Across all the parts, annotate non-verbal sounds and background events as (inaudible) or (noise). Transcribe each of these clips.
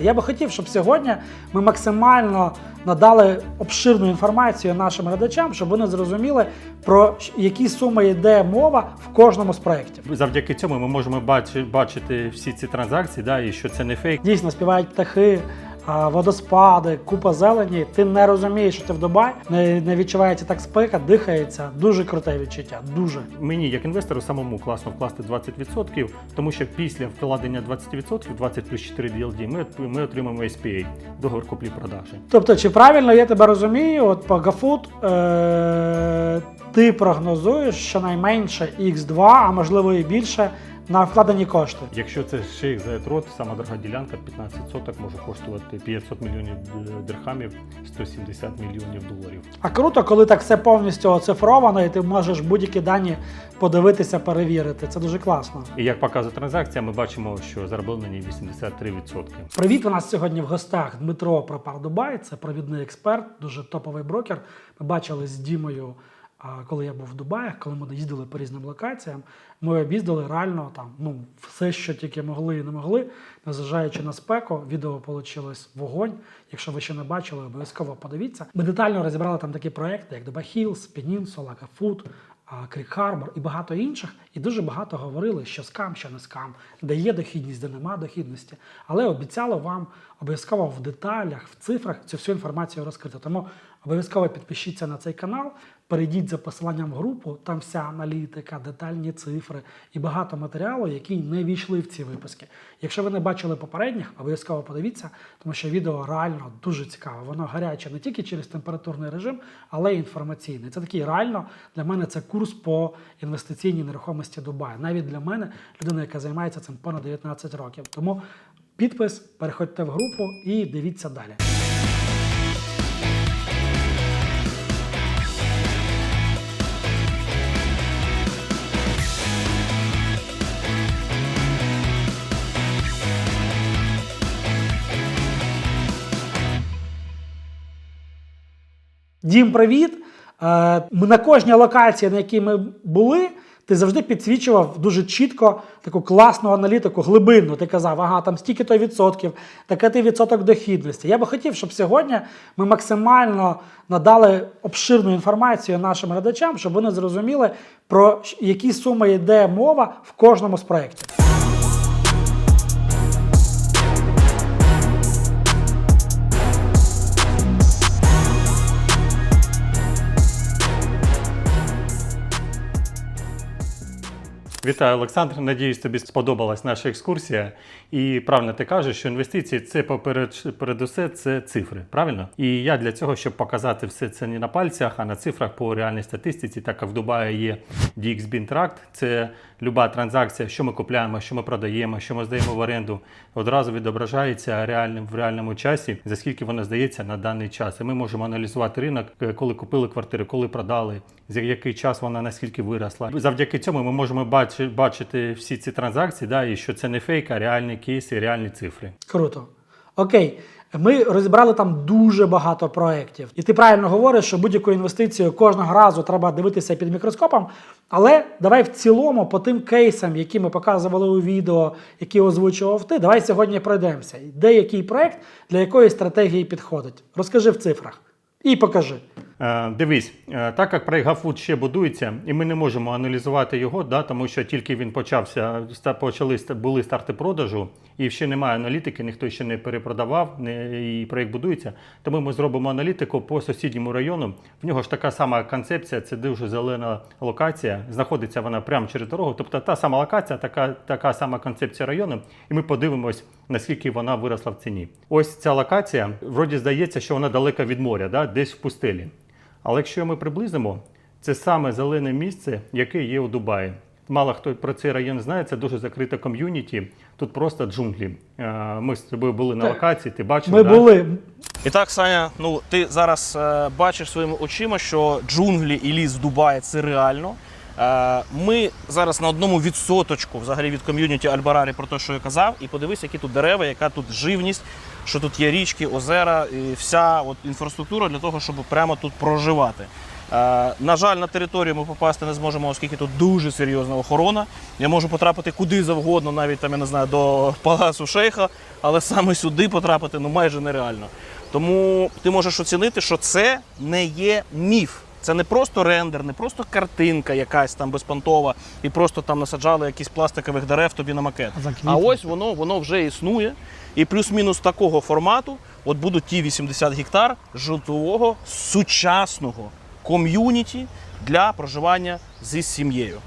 Я би хотів, щоб сьогодні ми максимально надали обширну інформацію нашим глядачам, щоб вони зрозуміли, про які суми йде мова в кожному з проєктів. Завдяки цьому ми можемо бачити всі ці транзакції, да, і що це не фейк. Дійсно співають птахи, водоспади, купа зелені. Ти не розумієш, що ти в Дубай, не, не відчувається так спека, дихається. Дуже круте відчуття. Дуже. Мені, як інвестору, самому класно вкласти 20%, тому що після вкладення 20%, 20 плюс 4 DLD, ми, ми отримаємо SPA, договір куплі-продажі. Тобто, чи правильно я тебе розумію, от по Гафуд е- ти прогнозуєш щонайменше X2, а можливо і більше на вкладені кошти. Якщо це шейх Зайтрот, сама дорога ділянка, 15 соток може коштувати 500 мільйонів дирхамів, 170 мільйонів доларів. А круто, коли так все повністю оцифровано, і ти можеш будь-які дані подивитися, перевірити. Це дуже класно. І як показує транзакція, ми бачимо, що ній 83%. Привіт, у нас сьогодні в гостях Дмитро Пропар Дубай. Це провідний експерт, дуже топовий брокер. Ми бачили з Дімою, коли я був в Дубаях, коли ми їздили по різним локаціям. Ми об'їздили реально там ну все, що тільки могли і не могли, незважаючи на спеку. Відео вийшло вогонь. Якщо ви ще не бачили, обов'язково подивіться. Ми детально розібрали там такі проекти, як Dubai Hills, Peninsula, Food, Крік Харбор і багато інших, і дуже багато говорили, що скам, що не скам, де є дохідність, де нема дохідності. Але обіцяли вам обов'язково в деталях, в цифрах цю всю інформацію розкрити. Тому обов'язково підпишіться на цей канал, перейдіть за посиланням в групу, там вся аналітика, детальні цифри і багато матеріалу, які не війшли в ці випуски. Якщо ви не бачили попередніх, обов'язково подивіться, тому що відео реально дуже цікаве. Воно гаряче не тільки через температурний режим, але й інформаційний. Це такий реально для мене це курс по інвестиційній нерухомості Дубаю. Навіть для мене, людина, яка займається цим понад 19 років. Тому підпис, переходьте в групу і дивіться далі. Дім, привіт! Е, на кожній локації, на якій ми були, ти завжди підсвічував дуже чітко таку класну аналітику, глибинну. Ти казав, ага, там стільки то відсотків, такий ти відсоток дохідності. Я би хотів, щоб сьогодні ми максимально надали обширну інформацію нашим глядачам, щоб вони зрозуміли, про які суми йде мова в кожному з проєктів. Вітаю, Олександр. Надіюсь, тобі сподобалась наша екскурсія. І правильно ти кажеш, що інвестиції це поперед передусе це цифри. Правильно? І я для цього, щоб показати все це не на пальцях, а на цифрах по реальній статистиці, так як в Дубаї є DXB Interact, це люба транзакція, що ми купляємо, що ми продаємо, що ми здаємо в оренду, одразу відображається реальним в реальному часі, за скільки вона здається на даний час. І ми можемо аналізувати ринок, е, коли купили квартири, коли продали, за який час вона наскільки виросла. Завдяки цьому ми можемо бачити, бачити всі ці транзакції, да, і що це не фейк, а реальні кейси, реальні цифри. Круто. Окей. Ми розібрали там дуже багато проєктів. І ти правильно говориш, що будь-яку інвестицію кожного разу треба дивитися під мікроскопом. Але давай в цілому по тим кейсам, які ми показували у відео, які озвучував ти, давай сьогодні пройдемося. Де який проєкт для якої стратегії підходить. Розкажи в цифрах і покажи. Е, Дивись, е, так як проект Гафуд ще будується, і ми не можемо аналізувати його, да, тому що тільки він почався, почали були старти продажу, і ще немає аналітики, ніхто ще не перепродавав, не, і проект будується. Тому ми зробимо аналітику по сусідньому району. В нього ж така сама концепція, це дуже зелена локація. Знаходиться вона прямо через дорогу. Тобто та сама локація, така, така сама концепція району, і ми подивимось, наскільки вона виросла в ціні. Ось ця локація, вроді здається, що вона далека від моря, да, десь в пустелі. Але якщо ми приблизимо, це саме зелене місце, яке є у Дубаї. Мало хто про цей район знає, це дуже закрита ком'юніті. Тут просто джунглі. Е, Ми з тобою були на локації, ти бачив. Ми да? були. І так, Саня, ну ти зараз е, бачиш своїми очима, що джунглі і ліс в Дубаї це реально. Е, ми зараз на одному відсоточку взагалі від ком'юніті Альбарарі про те, що я казав, і подивись, які тут дерева, яка тут живність, що тут є річки, озера, і вся от інфраструктура для того, щоб прямо тут проживати. Е, на жаль, на територію ми попасти не зможемо, оскільки тут дуже серйозна охорона. Я можу потрапити куди завгодно, навіть там, я не знаю, до палацу шейха, але саме сюди потрапити ну майже нереально. Тому ти можеш оцінити, що це не є міф. Це не просто рендер, не просто картинка якась там безпонтова, і просто там насаджали якісь пластикових дерев тобі на макет. А ось воно, воно вже існує. І плюс-мінус такого формату от будуть ті 80 гектар житлового сучасного ком'юніті для проживання зі сім'єю.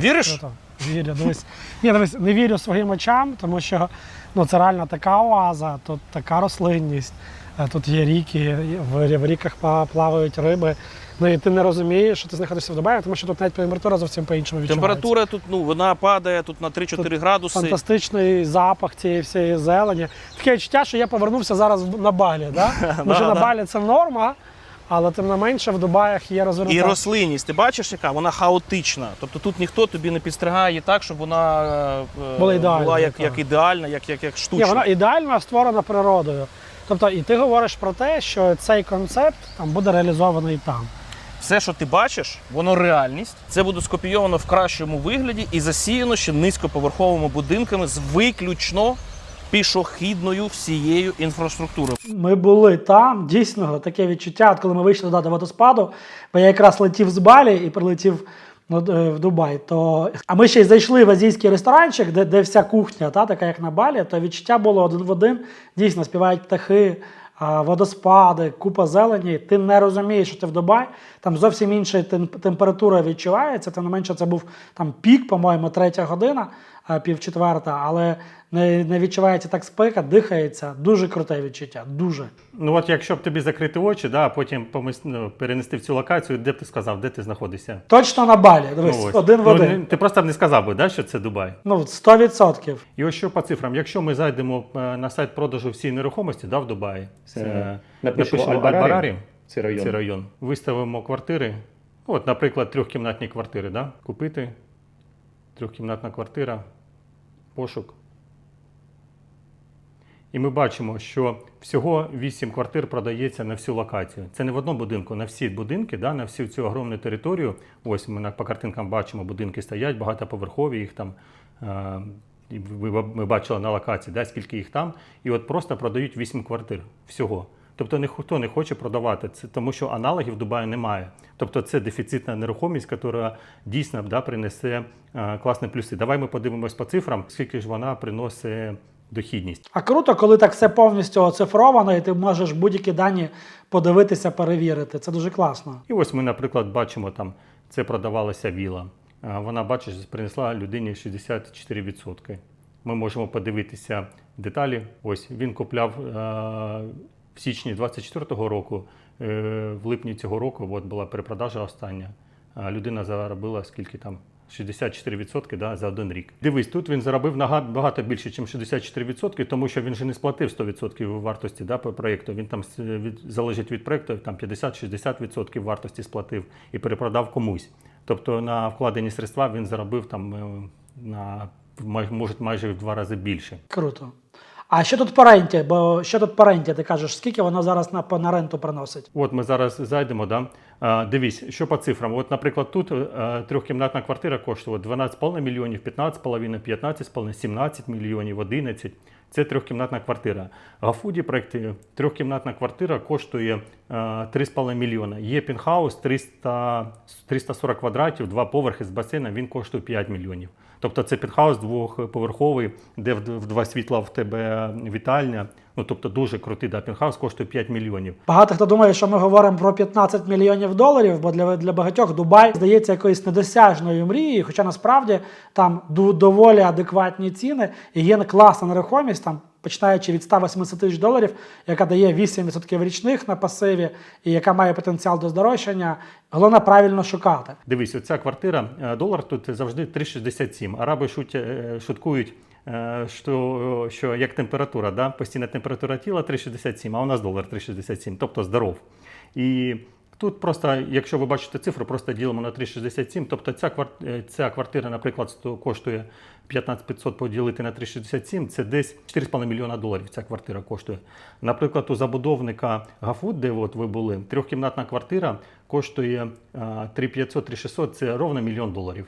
Віриш? Круто. Вірю, дивись. Ні, дивись, не вірю своїм очам, тому що ну, це реально така оаза, тут така рослинність, е, тут є ріки, в ріках плавають риби. Ну і ти не розумієш, що ти знаходишся в Дубаї, тому що тут навіть температура зовсім по-іншому відчувається. Температура тут ну, вона падає тут на 3-4 Тут градуси. Фантастичний запах цієї всієї зелені. Таке відчуття, що я повернувся зараз на Балі. Да? (laughs) Що на. Балі це норма, але тим не менше в Дубаях є розвернута. І рослинність, ти бачиш, яка вона хаотична. Тобто тут ніхто тобі не підстригає її так, щоб вона е, Була ідеальна, була як, як ідеальна, як, як, як Ні, штучна. вона ідеально створена природою. Тобто, і ти говориш про те, що цей концепт там буде реалізований там. Все, що ти бачиш, воно реальність. Це буде скопійовано в кращому вигляді і засіяно ще низькоповерховими будинками з виключно пішохідною всією інфраструктурою. Ми були там, дійсно, таке відчуття, от коли ми вийшли до водоспаду, бо я якраз летів з Балі і прилетів ну, е, в Дубай. То... А ми ще й зайшли в азійський ресторанчик, де, де вся кухня, та, така як на Балі, то відчуття було один в один. Дійсно, співають птахи, водоспади, купа зелені. Ти не розумієш, що ти в Дубай. Там зовсім інша тем- температура відчувається. Тим не менше, це був там пік, по-моєму, третя година, півчетверта, але не, не відчувається так спека, дихається. Дуже круте відчуття. Дуже. Ну от якщо б тобі закрити очі, да, а потім помис... ну, перенести в цю локацію, де б ти сказав, де ти знаходишся? Точно на балі. Дивись, ось. один в Ну, один. ти просто б не сказав би, да, що це Дубай. Ну, 100%. І ось що по цифрам. Якщо ми зайдемо е, на сайт продажу всієї нерухомості да, в Дубаї, Це напишемо напишемо Аль-Барарі, Аль-Барарі, Це район. це район, виставимо квартири. Ну, От, наприклад, трьохкімнатні квартири, да? купити. Трьохкімнатна квартира, пошук. І ми бачимо, що всього 8 квартир продається на всю локацію. Це не в одному будинку, на всі будинки, да, на всю цю огромну територію. Ось ми по картинкам бачимо, будинки стоять, багатоповерхові, їх там. е, Ми бачили на локації, да, скільки їх там. І от просто продають 8 квартир всього. Тобто ніхто не хоче продавати це, тому що аналогів в Дубаї немає. Тобто це дефіцитна нерухомість, яка дійсно да, принесе е, класні плюси. Давай ми подивимось по цифрам, скільки ж вона приносить дохідність. А круто, коли так все повністю оцифровано, і ти можеш будь-які дані подивитися, перевірити. Це дуже класно. І ось ми, наприклад, бачимо там, це продавалася віла. Вона, бачиш, принесла людині 64%. Ми можемо подивитися деталі. Ось він купляв е, в січні 24-го року, е, в липні цього року от була перепродажа остання. Людина заробила скільки там? 64% да, за один рік. Дивись, тут він заробив нага- багато більше, ніж 64%, тому що він же не сплатив 100% вартості да, по проєкту. Він там від, залежить від проєкту, там 50-60% вартості сплатив і перепродав комусь. Тобто на вкладені средства він заробив там е, на може майже в два рази більше. Круто. А що тут по ренті? Бо що тут по ренті? Ти кажеш, скільки воно зараз на, на ренту приносить? От ми зараз зайдемо. Да? А, дивись, що по цифрам. От, наприклад, тут а, трьохкімнатна квартира коштує 12,5 мільйонів, 15,5, 15,5, 17 мільйонів, 11. Це трьохкімнатна квартира. Гафуді проекти трьохкімнатна квартира коштує е, 3,5 мільйона. Є пінхаус 300, 340 квадратів, два поверхи з басейном, він коштує 5 мільйонів. Тобто це пінхаус двохповерховий, де в два світла в тебе вітальня. Ну тобто дуже крутий да, пінхаус коштує 5 мільйонів. Багато хто думає, що ми говоримо про 15 мільйонів доларів, бо для, для багатьох Дубай здається якоюсь недосяжною мрією, хоча насправді там доволі адекватні ціни і є класна нерухомість, там починаючи від 180 тисяч доларів, яка дає 8% річних на пасиві і яка має потенціал до здорожчання. Головне правильно шукати. Дивись, оця квартира, е, долар тут завжди 3,67. Араби е, шуткують, е, що, що як температура, да? постійна температура тіла 3,67, а у нас долар 3,67, тобто здоров. І тут просто, якщо ви бачите цифру, просто ділимо на 3,67, тобто ця, квар- е, ця квартира, наприклад, коштує 15 500 поділити на 3,67, це десь 4,5 мільйона доларів ця квартира коштує. Наприклад, у забудовника Гафуд, де от ви були, трьохкімнатна квартира коштує е, 3500-3600, це ровно мільйон доларів.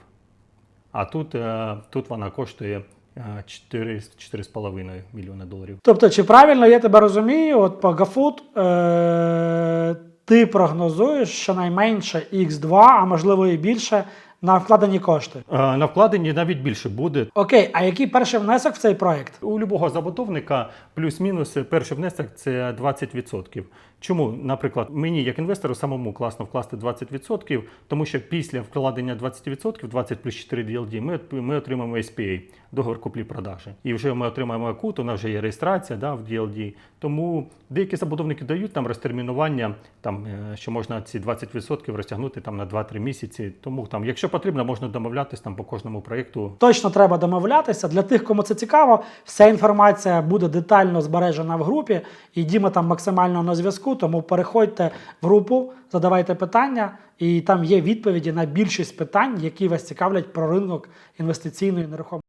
А тут, е, тут вона коштує е, 4, 4,5 мільйона доларів. Тобто, чи правильно я тебе розумію, от по Гафут е- ти прогнозуєш щонайменше X2, а можливо і більше на вкладені кошти. Е, На вкладенні навіть більше буде. Окей, а який перший внесок в цей проект? У любого забудовника плюс-мінус перший внесок це 20%. Чому, наприклад, мені як інвестору самому класно вкласти 20%, тому що після вкладення 20%, 20 плюс 4 DLD, ми, ми отримаємо SPA, договір куплі-продажі. І вже ми отримаємо акут, у нас вже є реєстрація да, в DLD. Тому деякі забудовники дають там розтермінування, там, е, що можна ці 20% розтягнути там, на 2-3 місяці. Тому там, якщо потрібно, можна домовлятися там, по кожному проєкту Точно треба домовлятися. Для тих, кому це цікаво, вся інформація буде детально збережена в групі, і Діма там максимально на зв'язку. Тому переходьте в групу, задавайте питання, і там є відповіді на більшість питань, які вас цікавлять про ринок інвестиційної нерухомості.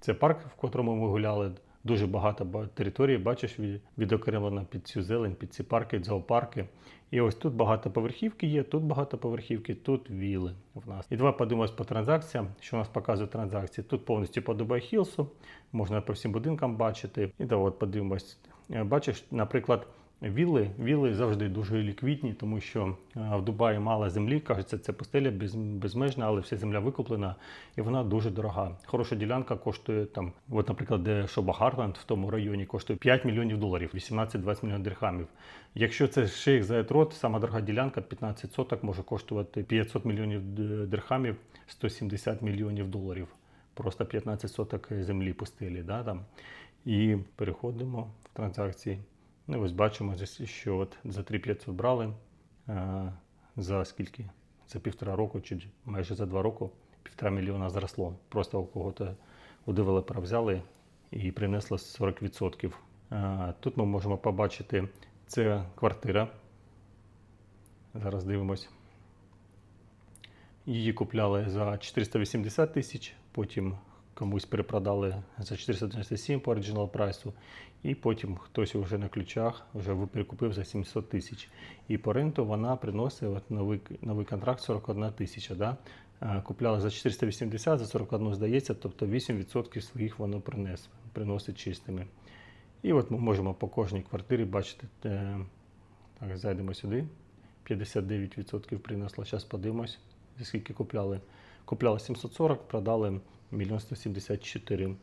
Це парк, в котрому ми гуляли. Дуже багато території, бачиш, від- відокремлено під цю зелень, під ці парки, зоопарки. І ось тут багатоповерхівки є, тут багатоповерхівки, тут віли в нас. І давай подивимось по транзакціям, що у нас показує транзакції. Тут повністю по Дубай Хілсу, можна по всім будинкам бачити. І давай от подивимось. Е, Бачиш, наприклад, Вілли, вілли завжди дуже ліквідні, тому що е, в Дубаї мало землі. Кажеться, це пустеля без, безмежна, але вся земля викуплена і вона дуже дорога. Хороша ділянка коштує там, от, наприклад, де Шоба Харланд в тому районі коштує 5 мільйонів доларів, 18-20 мільйонів дирхамів. Якщо це шейх Зайтрот, сама дорога ділянка, 15 соток може коштувати 500 мільйонів дирхамів, 170 мільйонів доларів. Просто 15 соток землі пустелі. Да, там. І переходимо в транзакції. Ну, ось бачимо, що от за 3500 брали за скільки? За півтора року чи майже за два роки півтора мільйона зросло. Просто у кого-то у девелопера взяли і принесло 40%. Е, Тут ми можемо побачити, це квартира. Зараз дивимось. Її купляли за 480 тисяч, потім комусь перепродали за 497 по оригінал прайсу, і потім хтось вже на ключах вже перекупив за 700 тисяч. І по ренту вона приносить от новий, новий контракт 41 тисяча. Да? Е, Купляли за 480, за 41 здається, тобто 8% своїх воно принес, приносить чистими. І от ми можемо по кожній квартирі бачити. е, Так, зайдемо сюди. 59% принесло. Зараз подивимось, скільки купляли. Купляли 740, продали 1 174.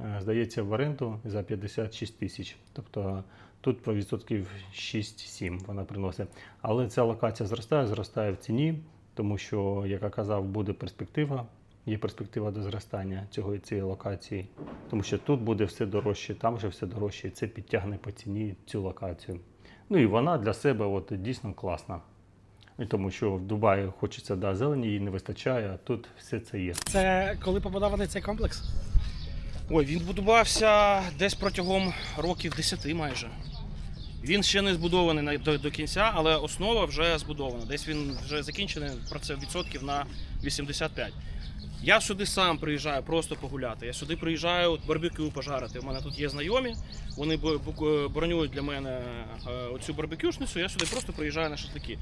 Е, Здається, в оренду за 56 тисяч. Тобто тут по відсотків 6-7 вона приносить. Але ця локація зростає, зростає в ціні, тому що, як я казав, буде перспектива. Є перспектива до зростання цього цієї локації, тому що тут буде все дорожче, там вже все дорожче, і це підтягне по ціні цю локацію. Ну і вона для себе от, дійсно класна. І тому що в Дубаї хочеться да, зелені, їй не вистачає, а тут все це є. Це коли побудований цей комплекс? Ой, він будувався десь протягом років 10 майже. Він ще не збудований на- до, до кінця, але основа вже збудована. Десь він вже закінчений про це відсотків на 85. Я сюди сам приїжджаю просто погуляти. Я сюди приїжджаю от барбекю пожарити. У мене тут є знайомі, вони бо- бу- бронюють для мене е, оцю барбекюшницю. Я сюди просто приїжджаю на шашлики.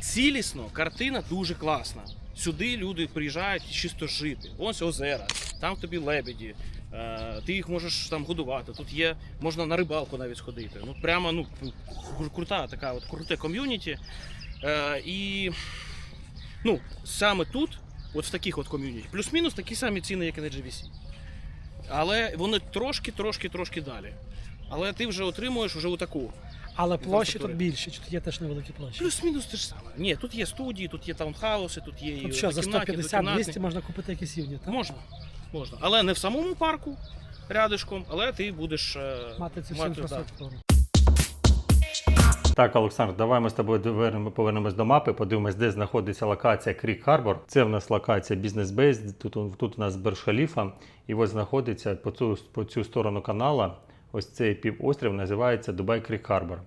Цілісно картина дуже класна. Сюди люди приїжджають чисто жити. Ось озера, там тобі лебеді. е, Ти їх можеш там годувати. Тут є, можна на рибалку навіть сходити. Ну прямо ну крута така, от круте ком'юніті. Е, І ну, саме тут, от в таких от ком'юніті, плюс-мінус такі самі ціни, як і на GVC. Але вони трошки, трошки, трошки далі. Але ти вже отримуєш вже таку. Але площі тут більші, чи тут є теж невеликі площі. Плюс-мінус те ж саме. Ні, тут є студії, тут є таунхауси, тут є і Тут що, за однокімнатні, 150-200 двокімнатні. можна купити якісь юні, так? Можна. Можна. Але не в самому парку рядишком, але ти будеш е, Мати цю всю да. інфраструктуру. Так, Олександр, давай ми з тобою довернемо- повернемось до мапи, подивимось, де знаходиться локація Крік Харбор. Це в нас локація Бізнес Бейс. Тут, у- тут у нас Берж Халіфа. І ось знаходиться по цю, по цю сторону канала. Ось цей півострів називається Дубай Крік Харбор.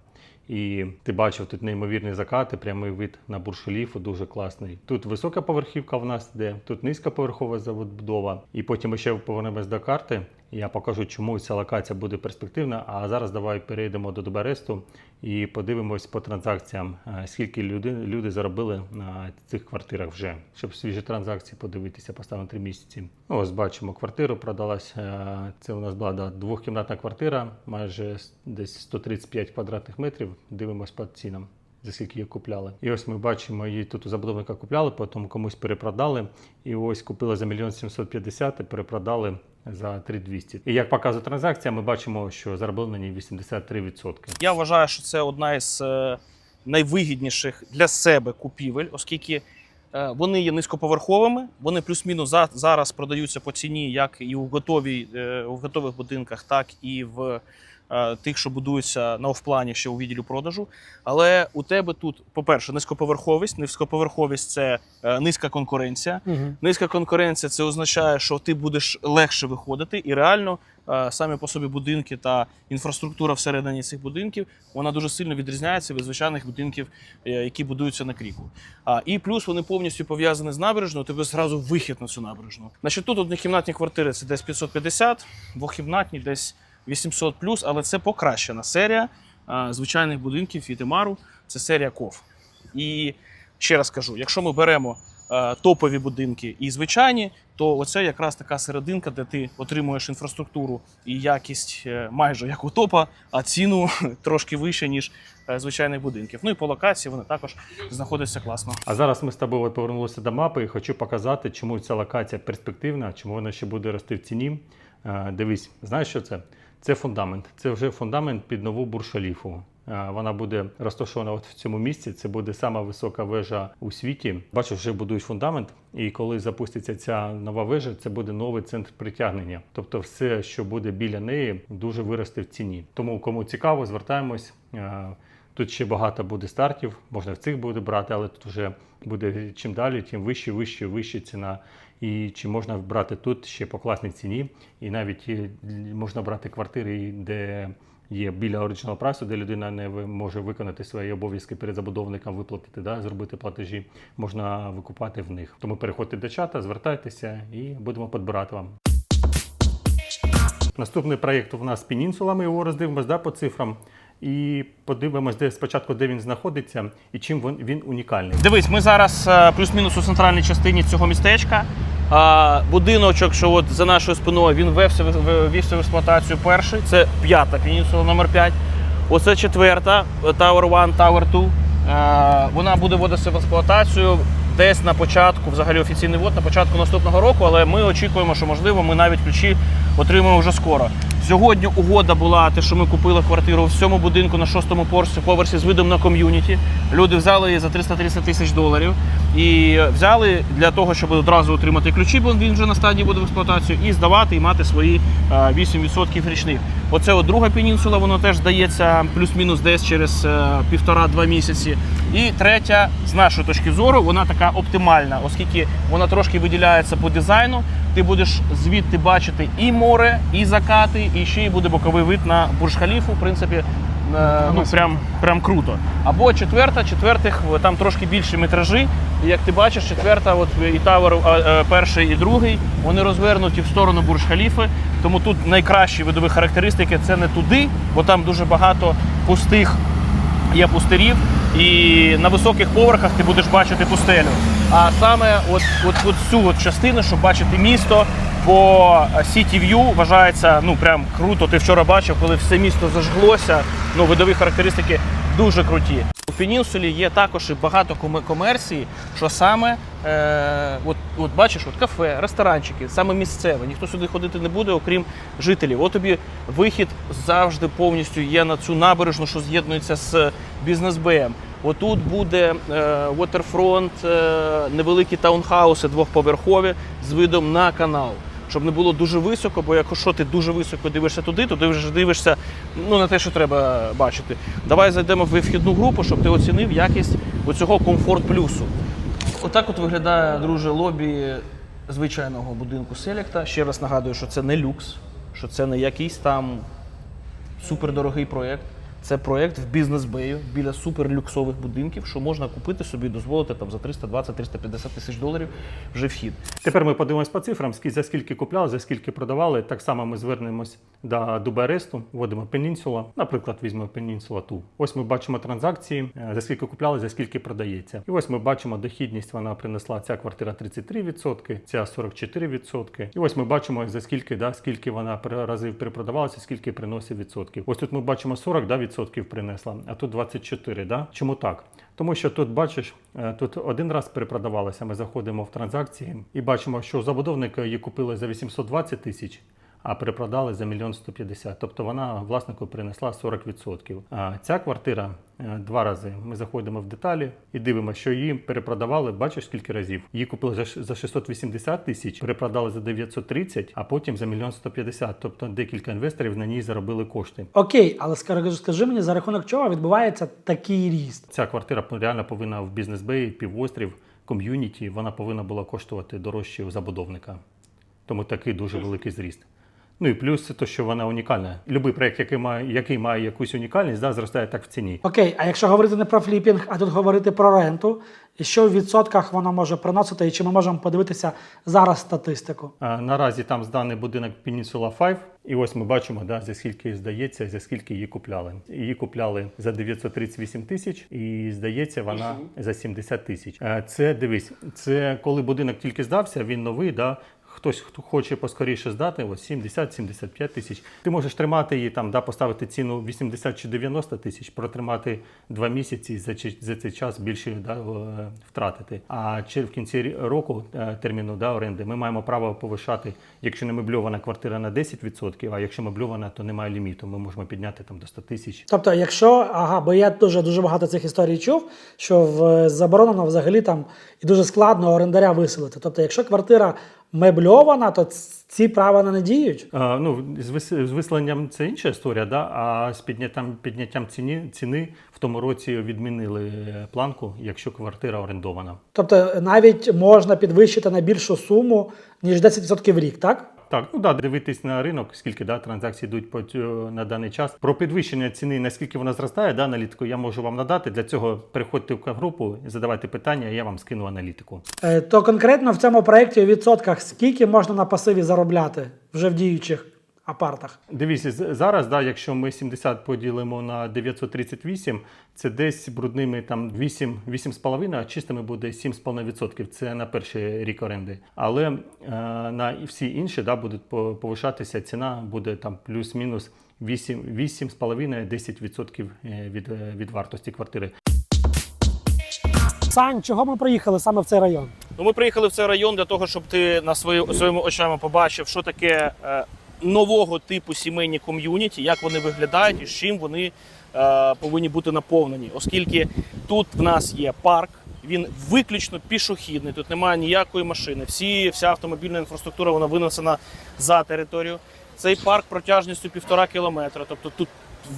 І ти бачив тут неймовірні закати, прямий вид на Бурж-Халіфу, дуже класний. Тут висока поверхівка в нас йде, тут низька поверхова забудова. І потім ми ще повернемось до карти. Я покажу, чому ця локація буде перспективна. А зараз давай перейдемо до Дубаресту і подивимось по транзакціям, е, скільки люди, люди заробили на цих квартирах вже, щоб свіжі транзакції подивитися, поставимо три місяці. Ну, ось бачимо, квартиру продалась. е, Це у нас була да, двохкімнатна квартира, майже десь 135 квадратних метрів. Дивимось по цінам. За скільки її купляли. І ось ми бачимо, її тут у забудовника купляли, потім комусь перепродали. І ось купили за 1 750 і перепродали за 3200. І як показує транзакція, ми бачимо, що ній 83%. Я вважаю, що це одна із е, найвигідніших для себе купівель, оскільки е, вони є низькоповерховими, вони плюс-мінус за, зараз продаються по ціні як і у, готовій, в у готових будинках, так і в е, тих, що будуються на офплані ще у відділі продажу. Але у тебе тут, по-перше, низькоповерховість. Низькоповерховість це е, низька конкуренція. Угу. Низька конкуренція це означає, що ти будеш легше виходити, і реально е, самі по собі будинки та інфраструктура всередині цих будинків вона дуже сильно відрізняється від звичайних будинків, е, які будуються на кріку. І плюс вони повністю пов'язані з набережною. Тебе зразу вихід на цю набережну. Значить, тут однокімнатні квартири це десь 550, двохкімнатні десь 800 але це покращена серія звичайних будинків Фітемару. Це серія КОВ. І ще раз кажу: якщо ми беремо топові будинки і звичайні, то оце якраз така серединка, де ти отримуєш інфраструктуру і якість е, майже як у топа, а ціну (laughs) трошки вище, ніж е, звичайних будинків. Ну і по локації вони також знаходяться класно. А зараз ми з тобою повернулися до мапи і хочу показати, чому ця локація перспективна, чому вона ще буде рости в ціні. Е, Дивись, знаєш, що це? Це фундамент. Це вже фундамент під нову буршаліфу. Е, Вона буде розташована от в цьому місці. Це буде сама висока вежа у світі. Бачиш, вже будують фундамент. І коли запуститься ця нова вежа, це буде новий центр притягнення. Тобто, все, що буде біля неї, дуже виросте в ціні. Тому, кому цікаво, звертаємось. Е, Тут ще багато буде стартів, можна в цих буде брати, але тут вже буде чим далі, тим вище, вище, вище ціна. І чи можна брати тут ще по класній ціні, і навіть можна брати квартири, де є біля оригінал прайсу, де людина не може виконати свої обов'язки перед забудовником, виплатити, да, зробити платежі, можна викупати в них. Тому переходьте до чата, звертайтеся і будемо підбирати вам. Наступний проєкт у нас Пенінсула, ми його роздивимось да, по цифрам. І подивимось, де спочатку, де він знаходиться і чим він, він унікальний. Дивись, ми зараз е, плюс-мінус у центральній частині цього містечка. А, будиночок, що от за нашою спиною, він ввівся, в- експлуатацію перший. Це п'ята пенінсула номер 5. Оце четверта е, Tower 1, Tower 2. Е, вона буде вводитися в експлуатацію десь на початку, взагалі офіційний ввод на початку наступного року, але ми очікуємо, що можливо ми навіть ключі отримаємо вже скоро. Сьогодні угода була те, що ми купили квартиру в цьому будинку на шостому поверсі, з видом на ком'юніті. Люди взяли її за 330 тисяч доларів і взяли для того, щоб одразу отримати ключі, бо він вже на стадії буде в експлуатацію, і здавати і мати свої е, 8% річних. Оце от друга пенінсула, воно теж здається плюс-мінус десь через е, півтора-два місяці. І третя, з нашої точки зору, вона така оптимальна, оскільки вона трошки виділяється по дизайну. Ти будеш звідти бачити і море, і закати, і ще й буде боковий вид на Бурж-Халіфу. В принципі, ну прям, прям круто. Або четверта, четвертих там трошки більші метражі. І як ти бачиш, четверта, от і тавер е, е, перший і другий, вони розвернуті в сторону Бурж-Халіфи. Тому тут найкращі видові характеристики це не туди, бо там дуже багато пустих є пустирів, і на високих поверхах ти будеш бачити пустелю. А саме от, от, от цю от частину, щоб бачити місто, по City View вважається ну прям круто. Ти вчора бачив, коли все місто зажглося. Ну, видові характеристики дуже круті. У Пенінсулі є також і багато комерції, що саме, е, от, от бачиш, от кафе, ресторанчики, саме місцеве. Ніхто сюди ходити не буде, окрім жителів. От тобі вихід завжди повністю є на цю набережну, що з'єднується з бізнес-беєм. Отут буде е, waterfront, е, невеликі таунхауси двохповерхові з видом на канал. Щоб не було дуже високо, бо якщо ти дуже високо дивишся туди, то ти вже дивишся ну, на те, що треба бачити. Давай зайдемо в вхідну групу, щоб ти оцінив якість оцього комфорт плюсу. Отак от виглядає, друже, лобі звичайного будинку Селекта. Ще раз нагадую, що це не люкс, що це не якийсь там супердорогий проєкт. Це проєкт в бізнес-бею біля суперлюксових будинків, що можна купити собі, дозволити там за 320-350 тисяч доларів вже вхід. Тепер ми подивимось по цифрам, за скільки купляли, за скільки продавали. Так само ми звернемось до Дубаресту, вводимо Peninsula, наприклад, візьмемо Peninsula Ту. Ось ми бачимо транзакції, е, за скільки купляли, за скільки продається. І ось ми бачимо дохідність, вона принесла ця квартира 33%, ця 44%. І ось ми бачимо, за скільки, да, скільки вона разів перепродавалася, скільки приносить відсотків. Ось тут ми бачимо 40 да, відсотків принесла, а тут 24. Да? Чому так? Тому що тут бачиш, е, тут один раз перепродавалося. Ми заходимо в транзакції і бачимо, що забудовник її купили за 820 тисяч. А перепродали за мільйон 150. Тобто вона власнику принесла 40%. А ця квартира е, два рази. Ми заходимо в деталі і дивимося, що її перепродавали. Бачиш скільки разів? Її купили за ш- за 680 тисяч, перепродали за 930, а потім за мільйон 150. Тобто декілька інвесторів на ній заробили кошти. Окей, але скажи, скажи мені, за рахунок чого відбувається такий ріст? Ця квартира реально повинна в бізнес-беї, півострів, ком'юніті, вона повинна була коштувати дорожче у забудовника. Тому такий дуже великий зріст. Ну і плюс це те, що вона унікальна. Любий проєкт, який має, який має якусь унікальність, да, зростає так в ціні. Окей, а якщо говорити не про фліпінг, а тут говорити про ренту, що в відсотках вона може приносити, і чи ми можемо подивитися зараз статистику? А, наразі там зданий будинок Peninsula 5, і ось ми бачимо, да, за скільки здається, за скільки її купляли. Її купляли за 938 тисяч, і здається, вона за 70 тисяч. Е, Це дивись, це коли будинок тільки здався, він новий, да. Хтось, хто хоче поскоріше здати, ось 70-75 тисяч. Ти можеш тримати її там, да, поставити ціну 80 чи 90 тисяч, протримати два місяці за, за цей час більше да, е, втратити. А чи в кінці року е, терміну да, оренди ми маємо право повишати, якщо не мебльована квартира на 10%, а якщо мебльована, то немає ліміту. Ми можемо підняти там до 100 тисяч. Тобто, якщо ага, бо я дуже дуже багато цих історій чув, що в заборонено взагалі там і дуже складно орендаря виселити. Тобто, якщо квартира мебльована, то ці права не надіють. А, ну, з, вис- з виселенням це інша історія, да? а з підняттям, підняттям ціні, ціни в тому році відмінили е, планку, якщо квартира орендована. Тобто, навіть можна підвищити на більшу суму ніж 10% в рік, так? Так, ну да, дивитись на ринок, скільки да, транзакцій йдуть по на даний час. Про підвищення ціни, наскільки вона зростає, да, аналітику я можу вам надати. Для цього переходьте в групу, задавайте питання, я вам скину аналітику. Е, То конкретно в цьому проєкті у відсотках скільки можна на пасиві заробляти вже в діючих апартах? Дивіться, з- зараз, да, якщо ми 70 поділимо на 938, це десь брудними там 8, 8,5, а чистими буде 7,5%. Це на перший рік оренди. Але е, на всі інші да, будуть повишатися ціна, буде там плюс-мінус 8, 8,5-10% е, від, е, від вартості квартири. Сань, чого ми приїхали саме в цей район? Ну, ми приїхали в цей район для того, щоб ти на свої, своїми очами побачив, що таке е, нового типу сімейні ком'юніті, як вони виглядають і з чим вони е, повинні бути наповнені. Оскільки тут в нас є парк, він виключно пішохідний, тут немає ніякої машини. Всі, вся автомобільна інфраструктура вона винесена за територію. Цей парк протяжністю півтора кілометра. Тобто тут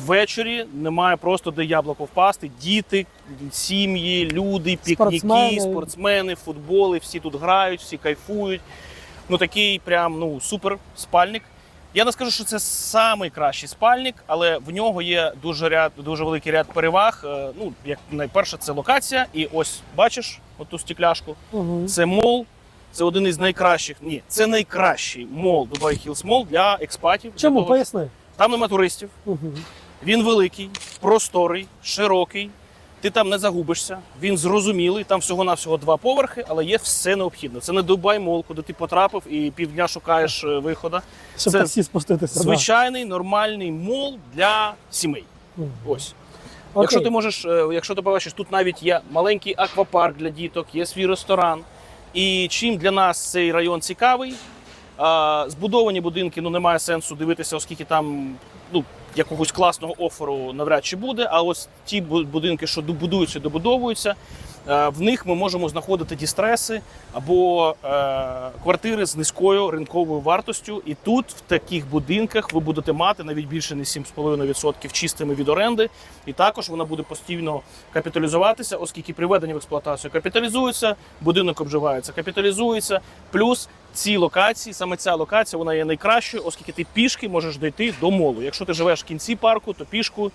ввечері немає просто де яблуко впасти. Діти, сім'ї, люди, пікніки, Спортсмени. спортсмени, футболи, всі тут грають, всі кайфують. Ну такий прям ну супер спальник. Я не скажу, що це самий кращий спальник, але в нього є дуже ряд, дуже великий ряд переваг. Е, Ну, як найперше, це локація. І ось бачиш оту стекляшку. Угу. Це мол. Це один із найкращих. Ні, це найкращий мол Dubai Hills Mall для експатів. Чому? Поясни. Там нема туристів. Угу. Він великий, просторий, широкий. Ти там не загубишся. Він зрозумілий. Там всього-навсього два поверхи, але є все необхідне. Це не Дубай Мол, куди ти потрапив і півдня шукаєш е, виходу. Щоб Це таксі спуститися. Звичайний нормальний мол для сімей. Мгм. Ось. Окей. Якщо ти можеш, е, якщо ти побачиш, тут навіть є маленький аквапарк для діток, є свій ресторан. І чим для нас цей район цікавий, збудовані будинки ну немає сенсу дивитися, оскільки там ну, якогось класного оферу навряд чи буде. А ось ті бу- будинки, що добудуються, добудовуються, в них ми можемо знаходити дістреси або е, квартири з низькою ринковою вартостю. І тут, в таких будинках, ви будете мати навіть більше не 7,5% чистими від оренди. І також вона буде постійно капіталізуватися, оскільки приведення в експлуатацію капіталізується, будинок обживається, капіталізується. Плюс ці локації, саме ця локація, вона є найкращою, оскільки ти пішки можеш дійти до молу. Якщо ти живеш в кінці парку, то пішку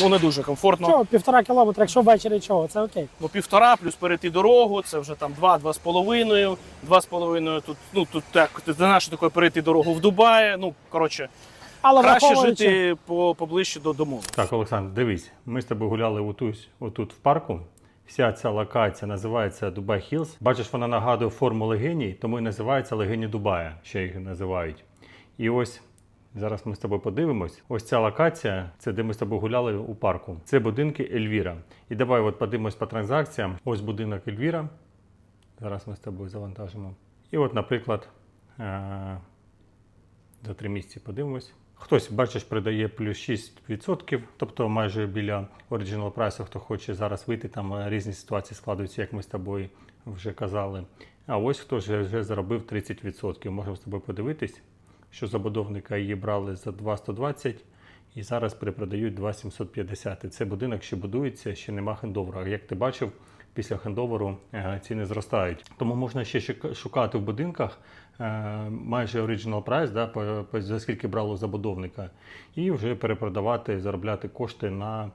Ну не дуже комфортно. Чого, півтора кілометра, якщо ввечері чого, це окей. Ну, півтора плюс перейти дорогу, це вже там два, два з половиною. Два з половиною тут, ну тут так, ти знаєш, таке перейти дорогу в Дубаї. Ну, коротше, Але краще враховуючи, жити по, поближче до дому. Так, Олександр, дивись, ми з тобою гуляли отут, отут в парку. Вся ця локація називається Дубай Хілс. Бачиш, вона нагадує форму легеній, тому і називається легені Дубая, ще їх називають. І ось зараз ми з тобою подивимось. Ось ця локація, це де ми з тобою гуляли у парку. Це будинки Ельвіра. І давай от подивимось по транзакціям. Ось будинок Ельвіра. Зараз ми з тобою завантажимо. І от, наприклад, е, за три місяці подивимось. Хтось, бачиш, придає плюс 6%, тобто майже біля оригінал прайсу, хто хоче зараз вийти, там е, різні ситуації складуються, як ми з тобою вже казали. А ось хто вже, вже заробив 30%. Можемо з тобою подивитись, що забудовника її брали за 2,120 і зараз перепродають 2,750. І Це будинок ще будується, ще нема хендовера. Як ти бачив, після хендоверу е, ціни зростають. Тому можна ще шукати в будинках е, майже оригінал прайс, да, за скільки брало забудовника, і вже перепродавати, заробляти кошти на,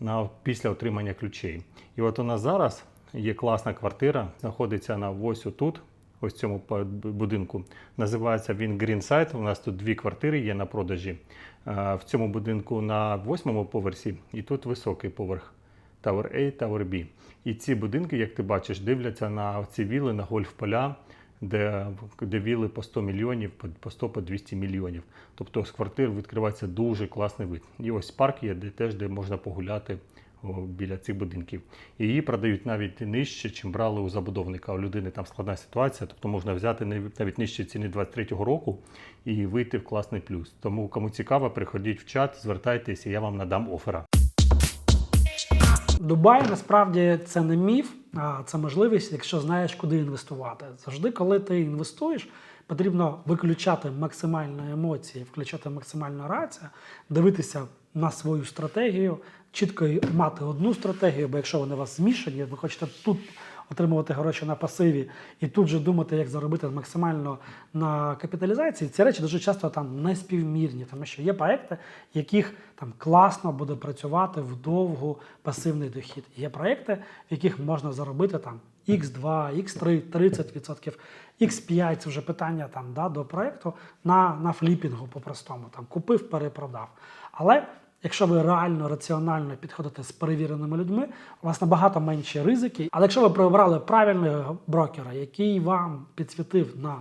на після отримання ключей. І от у нас зараз є класна квартира, знаходиться на ось тут. Ось цьому будинку. Називається він Greenside. У нас тут дві квартири є на продажі. В цьому будинку на восьмому поверсі, і тут високий поверх. Tower A, Tower B. І ці будинки, як ти бачиш, дивляться на ці віли, на гольф-поля, де, де віли по 100 мільйонів, по- по 100 по 200 мільйонів. Тобто з квартир відкривається дуже класний вид. І ось парк є, де теж де можна погуляти біля цих будинків. Її продають навіть нижче, чим брали у забудовника. У людини там складна ситуація, тобто можна взяти навіть нижче ціни 23-го року і вийти в класний плюс. Тому кому цікаво, приходіть в чат, звертайтеся, я вам надам оффера. Дубай насправді це не міф, а це можливість, якщо знаєш, куди інвестувати. Завжди, коли ти інвестуєш, потрібно виключати максимально емоції, включати максимальну рацію, дивитися на свою стратегію, чітко мати одну стратегію, бо якщо вони у вас змішані, ви хочете тут отримувати гроші на пасиві і тут же думати, як заробити максимально на капіталізації, ці речі дуже часто там не співмірні, тому що є проекти, яких там класно буде працювати вдовгу пасивний дохід. Є проекти, в яких можна заробити там X2, X3, 30%, X5 це вже питання там да, до проекту на, на фліпінгу по-простому. Там купив, перепродав. Але Якщо ви реально раціонально підходите з перевіреними людьми, у вас набагато менші ризики. Але якщо ви прибрали правильного брокера, який вам підсвітив на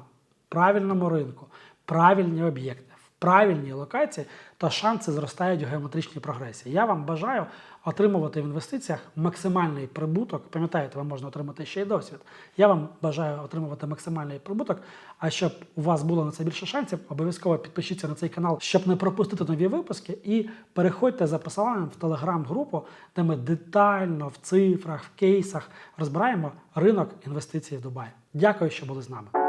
правильному ринку, правильні об'єкти, в правильній локації, то шанси зростають у геометричній прогресії. Я вам бажаю отримувати в інвестиціях максимальний прибуток. Пам'ятаєте, вам можна отримати ще й досвід. Я вам бажаю отримувати максимальний прибуток. А щоб у вас було на це більше шансів, обов'язково підпишіться на цей канал, щоб не пропустити нові випуски. І переходьте за посиланням в телеграм-групу, де ми детально в цифрах, в кейсах розбираємо ринок інвестицій в Дубай. Дякую, що були з нами.